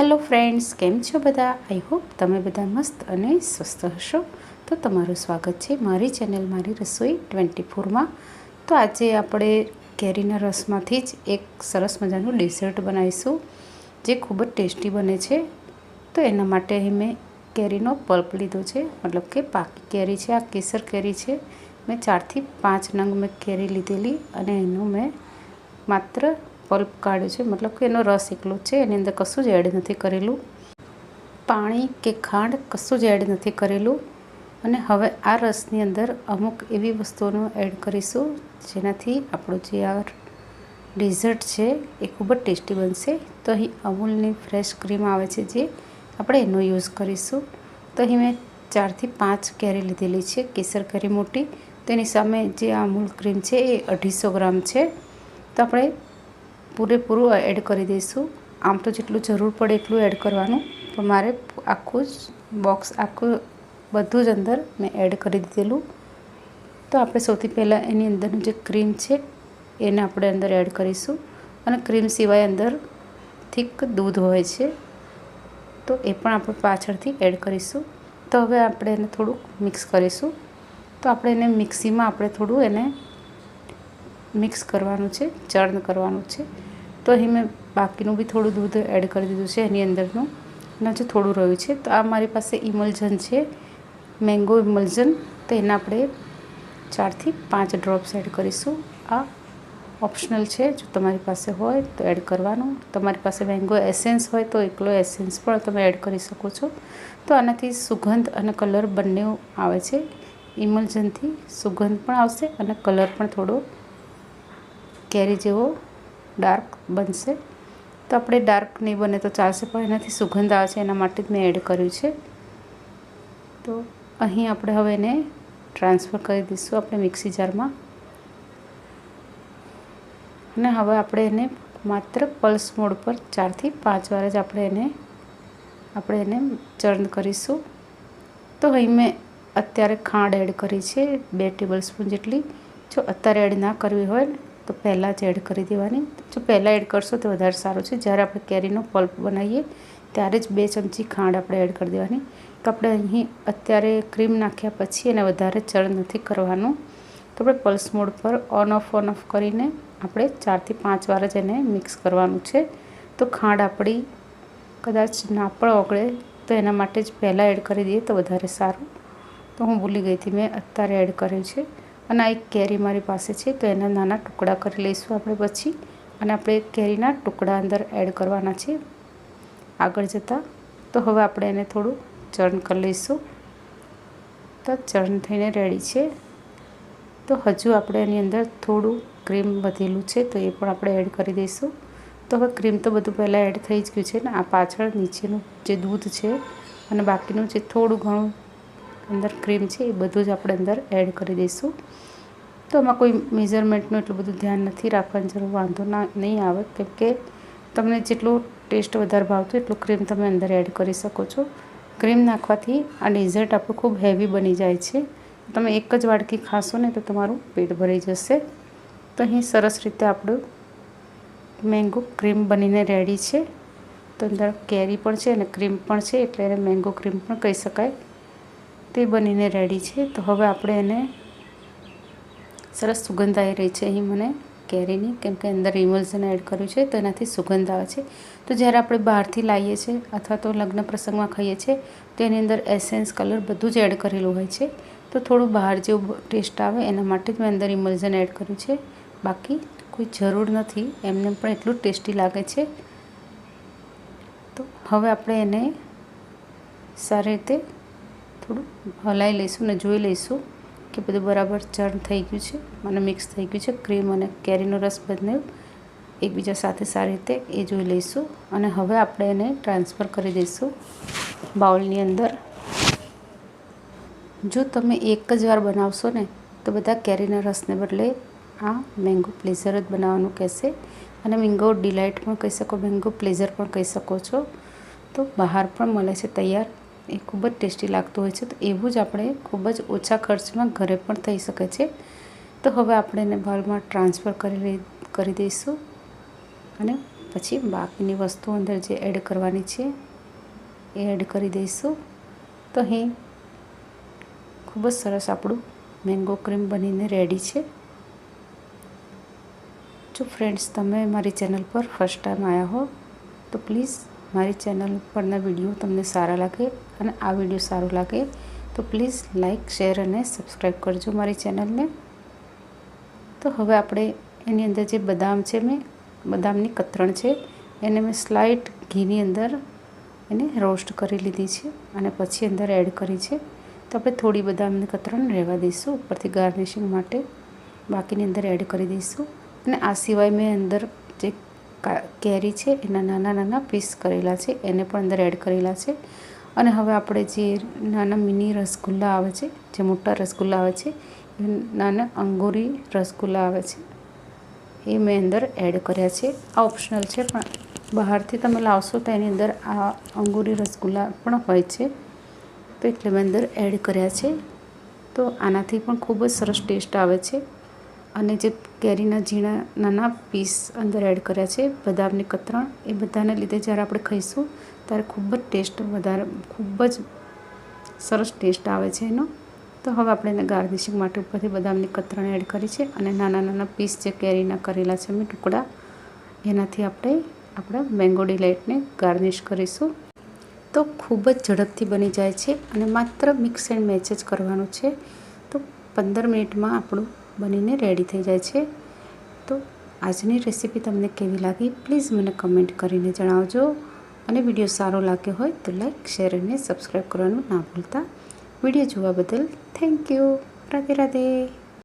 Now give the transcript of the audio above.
Hello friends, કેમ છો બધા? આઈ હોપ તમે બધા મસ્ત અને સ્વસ્થ હશો. તો તમારું સ્વાગત છે મારી ચેનલ મારી રસોઈ ટ્વેન્ટી ફોરમાં. તો આજે આપણે કેરીના રસમાંથી જ એક સરસ મજાનું ડેઝર્ટ બનાવીશું, જે ખૂબ જ ટેસ્ટી બને છે. તો એના માટે મેં કેરીનો પલ્પ લીધો છે, મતલબ કે પાકી કેરી છે, આ કેસર કેરી છે. મેં ચારથી પાંચ નંગ મેં કેરી લીધેલી અને એનું મેં માત્ર પલ્પ કાઢ્યો છે. મતલબ કે એનો રસ એકલો છે. એની અંદર કશું જ એડ નથી કરેલું. પાણી કે ખાંડ કશું જ એડ નથી કરેલું. અને હવે આ રસની અંદર અમુક એવી વસ્તુઓનો એડ કરીશું, જેનાથી આપણું જે આ ડિઝર્ટ છે, એ ખૂબ જ ટેસ્ટી બનશે. તો અહીં અમૂલની ફ્રેશ ક્રીમ આવે છે જે આપણે એનો યુઝ કરીશું. તો અહીં મેં ચારથી પાંચ કેરી લીધેલી છે, કેસર કેરી મોટી. તેની સામે જે આ અમૂલ ક્રીમ છે, એ અઢીસો ગ્રામ છે. તો આપણે પૂરેપૂરું એડ કરી દઈશું. આમ તો જેટલું જરૂર પડે એટલું એડ કરવાનું. તો મારે આખું જ બોક્સ આખું બધું જ અંદર મેં એડ કરી દીધેલું. તો આપણે સૌથી પહેલાં એની અંદરનું જે ક્રીમ છે, એને આપણે અંદર એડ કરીશું. અને ક્રીમ સિવાય અંદર થીક દૂધ હોય છે, તો એ પણ આપણે પાછળથી એડ કરીશું. તો હવે આપણે એને થોડુંક મિક્સ કરીશું. તો આપણે એને મિક્સીમાં આપણે થોડું એને મિક્સ કરવાનું છે ચર્ન કરવાનું છે. તો અહીં મેં બાકીનું બી થોડું દૂધ એડ કરી દીધું છે એની અંદરનું. અને જે થોડું રહ્યું છે. તો આ મારી પાસે ઇમલ્જન છે. Mango emulsion. તો એના આપણે ચારથી પાંચ ડ્રોપ્સ એડ કરીશું. આ ઓપ્શનલ છે. જો તમારી પાસે હોય તો એડ કરવાનું. તમારી પાસે મેંગો એસેન્સ હોય તો એકલો એસેન્સ પણ તમે એડ કરી શકો છો. તો આનાથી સુગંધ અને કલર બંને આવે છે. ઇમલ્જનથી સુગંધ પણ આવશે અને કલર પણ થોડો કેરી જેવો ડાર્ક બનશે. તો આપણે ડાર્ક નહીં બને તો ચાલશે, પણ એનાથી સુગંધ આવે છે, એના માટે જ મેં એડ કર્યું છે. તો અહીં આપણે હવે એને ટ્રાન્સફર કરી દઈશું આપણે મિક્સી જારમાં. અને હવે આપણે એને માત્ર પલ્સ મોડ પર ચારથી પાંચ વાર જ આપણે એને આપણે એને ચર્ન કરીશું. તો અહીં મેં અત્યારે ખાંડ એડ કરી છે, બે ટેબલ સ્પૂન જેટલી. જો અત્યારે એડ ના કરવી હોય તો પહેલાં જ એડ કરી દેવાની. જો પહેલાં એડ કરશો તો વધારે સારું છે. જ્યારે આપણે કેરીનો પલ્પ બનાવીએ, ત્યારે જ બે ચમચી ખાંડ આપણે એડ કરી દેવાની. તો આપણે અહીં અત્યારે ક્રીમ નાખ્યા પછી એને વધારે ચરણ નથી કરવાનું. તો આપણે પલ્સ મોડ પર ઓન ઓફ ઓન ઓફ કરીને આપણે ચારથી પાંચ વાર જ એને મિક્સ કરવાનું છે. તો ખાંડ આપણી કદાચ ના પણ ઓગળે, તો એના માટે જ પહેલાં એડ કરી દઈએ તો વધારે સારું. તો હું ભૂલી ગઈ હતી, મેં અત્યારે એડ કર્યું છે. અને આ એક કેરી મારી પાસે છે, તો એના નાના ટુકડા કરી લઈશું આપણે પછી. અને આપણે કેરીના ટુકડા અંદર એડ કરવાના છે. આગળ જતાં, તો હવે આપણે એને થોડું ચર્ન કરી લઈશું. તો ચર્ન થઈને રેડી છે. તો હજુ આપણે એની અંદર થોડું ક્રીમ વધેલું છે, તો એ પણ આપણે એડ કરી દઈશું. તો હવે ક્રીમ તો બધું પહેલાં એડ થઈ જ ગયું છે ને, આ પાછળ નીચેનું જે દૂધ છે અને બાકીનું જે થોડું ઘણું અંદર ક્રીમ છે, એ બધું જ આપણે અંદર એડ કરી દઈશું. તો આમાં કોઈ મેઝરમેન્ટનું એટલું બધું ધ્યાન નથી રાખવાની જરૂર, વાંધો ના, નહીં આવે. કેમ કે તમને જેટલું ટેસ્ટ વધારે ભાવતું એટલું ક્રીમ તમે અંદર એડ કરી શકો છો. ક્રીમ નાખવાથી આ ડેઝર્ટ આપણું ખૂબ હેવી બની જાય છે. તમે એક જ વાડકી ખાશો ને તો તમારું પેટ ભરાઈ જશે. તો અહીં સરસ રીતે આપણું મેંગો ક્રીમ બનીને રેડી છે. તો અંદર કેરી પણ છે અને ક્રીમ પણ છે, એટલે એને મેંગો ક્રીમ પણ કહી શકાય. તે બનીને રેડી છે. તો હવે આપણે એને સરસ સુગંધ આવી રહી છે. અહીં મને કેરીની, કેમ કે અંદર ઇમલ્સન એડ કર્યું છે, તો એનાથી સુગંધ આવે છે. તો જ્યારે આપણે બહારથી લાવીએ છીએ અથવા તો લગ્ન પ્રસંગમાં ખાઈએ છીએ તો એની અંદર એસેન્સ, કલર બધું જ એડ કરેલું હોય છે. તો થોડું બહાર જેવું ટેસ્ટ આવે, એના માટે જ મેં અંદર ઇમલ્ઝન એડ કર્યું છે. બાકી કોઈ જરૂર નથી. એમને પણ એટલું ટેસ્ટી લાગે છે. તો હવે આપણે એને સારી રીતે થોડું હલાવી લઈશું ને જોઈ લઈશું કે બધું બરાબર ચર્ન થઈ ગયું છે અને મિક્સ થઈ ગયું છે. ક્રીમ અને કેરીનો રસ બંને એકબીજા સાથે સારી રીતે એ જોઈ લઈશું અને હવે આપણે એને ટ્રાન્સફર કરી દઈશું બાઉલની અંદર. જો તમે એક જ વાર બનાવશો ને તો બધા કેરીના રસને બદલે આ મેંગો પ્લેઝર જ બનાવવાનું કહેશે અને મેંગો ડિલાઇટ પણ કહી શકો મેંગો પ્લેઝર પણ કહી શકો છો. તો બહાર પણ મળે છે તૈયાર. એ ખૂબ જ ટેસ્ટી લાગતું હોય છે. તો એવું જ આપણે ખૂબ જ ઓછા ખર્ચમાં ઘરે પણ થઈ શકે છે. તો હવે આપણે એને બાઉલમાં ટ્રાન્સફર કરી કરી દઈશું. અને પછી બાકીની વસ્તુ અંદર જે એડ કરવાની છે, એ એડ કરી દઈશું. તો અહીં ખૂબ જ સરસ આપણું મેંગો ક્રીમ બનીને રેડી છે. જો ફ્રેન્ડ્સ, તમે મારી ચેનલ પર ફર્સ્ટ ટાઈમ આવ્યા હો, તો પ્લીઝ મારી ચેનલ પરના વીડિયો તમને સારા લાગે અને આ વીડિયો સારો લાગે, તો પ્લીઝ લાઇક શેર અને સબસ્ક્રાઈબ કરજો મારી ચેનલને. તો હવે આપણે એની અંદર જે બદામ છે મેં, બદામની કતરણ છે, એને મેં સ્લાઇટ ઘીની અંદર એને રોસ્ટ કરી લીધી છે અને પછી અંદર એડ કરી છે. તો આપણે થોડી બદામની કતરણ રહેવા દઈશું ઉપરથી ગાર્નિશિંગ માટે. બાકીની અંદર એડ કરી દઈશું. અને આ સિવાય મેં અંદર જે કેરી છે, એના નાના નાના પીસ કરેલા છે, એને પણ અંદર એડ કરેલા છે. અને હવે આપણે જે નાના મિની રસગુલ્લા આવે છે, જે મોટા રસગુલ્લા આવે છે, એ નાના અંગુરી રસગુલ્લા આવે છે, એ મેં અંદર એડ કર્યા છે. આ ઓપ્શનલ છે, પણ બહારથી તમે લાવશો તો એની અંદર આ અંગુરી રસગુલ્લા પણ હોય છે. તો એટલે મેં અંદર એડ કર્યા છે. તો આનાથી પણ ખૂબ જ સરસ ટેસ્ટ આવે છે. અને જે કેરીના ઝીણા નાના પીસ અંદર એડ કર્યા છે, બદામની કતરણ, એ બધાને લીધે જ્યારે આપણે ખાઈશું, ત્યારે ખૂબ જ ટેસ્ટ વધારે, ખૂબ જ સરસ ટેસ્ટ આવે છે એનો. તો હવે આપણે એને ગાર્નિશિંગ માટે ઉપરથી બદામની કતરણ એડ કરી છે અને નાના નાના પીસ જે કેરીના કરેલા છે મેં ટુકડા, એનાથી આપણે આપણા મેંગો ડિલાઇટને ગાર્નિશ કરીશું. તો ખૂબ જ ઝડપથી બની જાય છે અને માત્ર મિક્સ એન્ડ મેચ જ કરવાનું છે. તો પંદર મિનિટમાં આપણું બનીને રેડી થઈ જાય છે. તો આજની રેસીપી તમને કેવી લાગી? પ્લીઝ મને કમેન્ટ કરીને જણાવજો. અને વીડિયો સારો લાગ્યો હોય તો લાઈક શેર અને સબસ્ક્રાઈબ કરવાનું ના ભૂલતા. વીડિયો જોવા બદલ થેન્ક યુ રાધે રાધે.